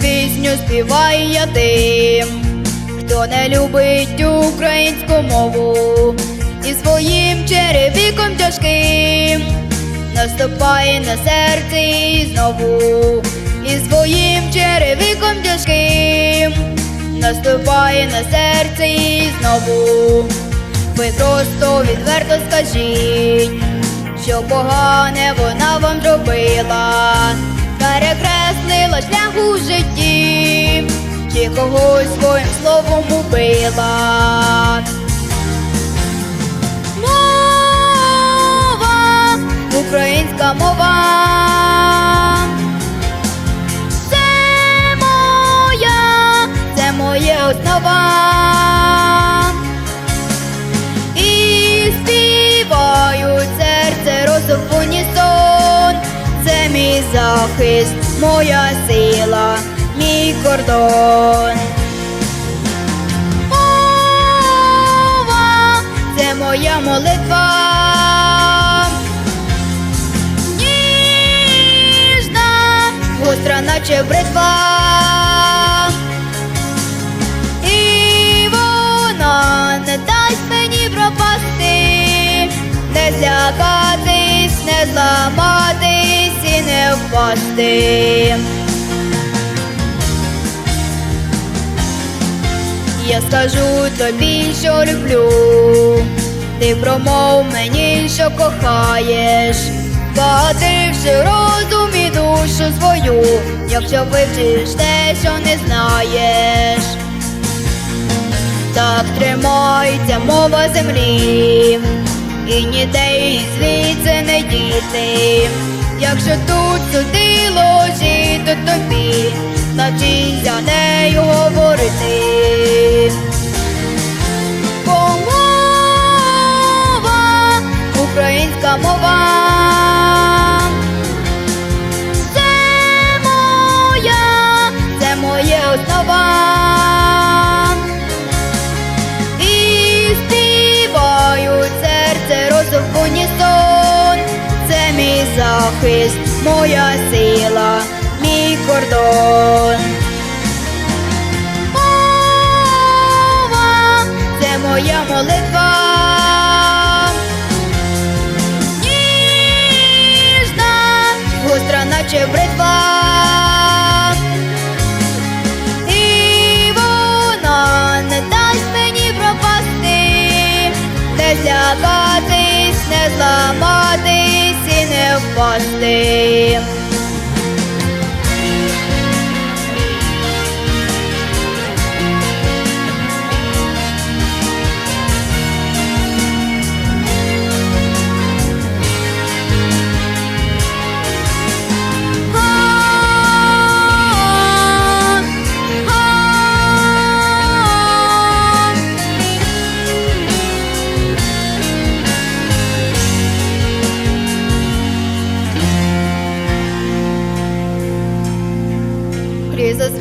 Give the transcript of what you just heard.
пісню співаю я тим, хто не любить українську мову і своїм черевіком тяжким наступає на серце і знову, і своїм черевиком тяжким наступає на серце і знову. Ви просто відверто скажіть, що погане вона вам зробила, перекреслила шлях у житті, чи когось своїм словом убила. Мова, українська мова. Захист, моя сила, мій кордон. Мова, це моя молитва. Ніжна, гостра, наче бритва. Не. Я скажу тобі, що люблю, ти промов мені, що кохаєш, багативши розум і душу свою, якщо вивчиш те, що не знаєш. Так тримається мова землі, і ніде її звідси не діти. Якщо тут навчися нею говорити. Бо мова, українська мова. Це моя, це моє основа. І співають серце розум унісон. Це мій захист, моя сила, кордон. Мова, це моя молитва. Ніжна, гостра, наче бритва. І вона не дасть мені пропасти, не злякатись, не зламатись і не впасти.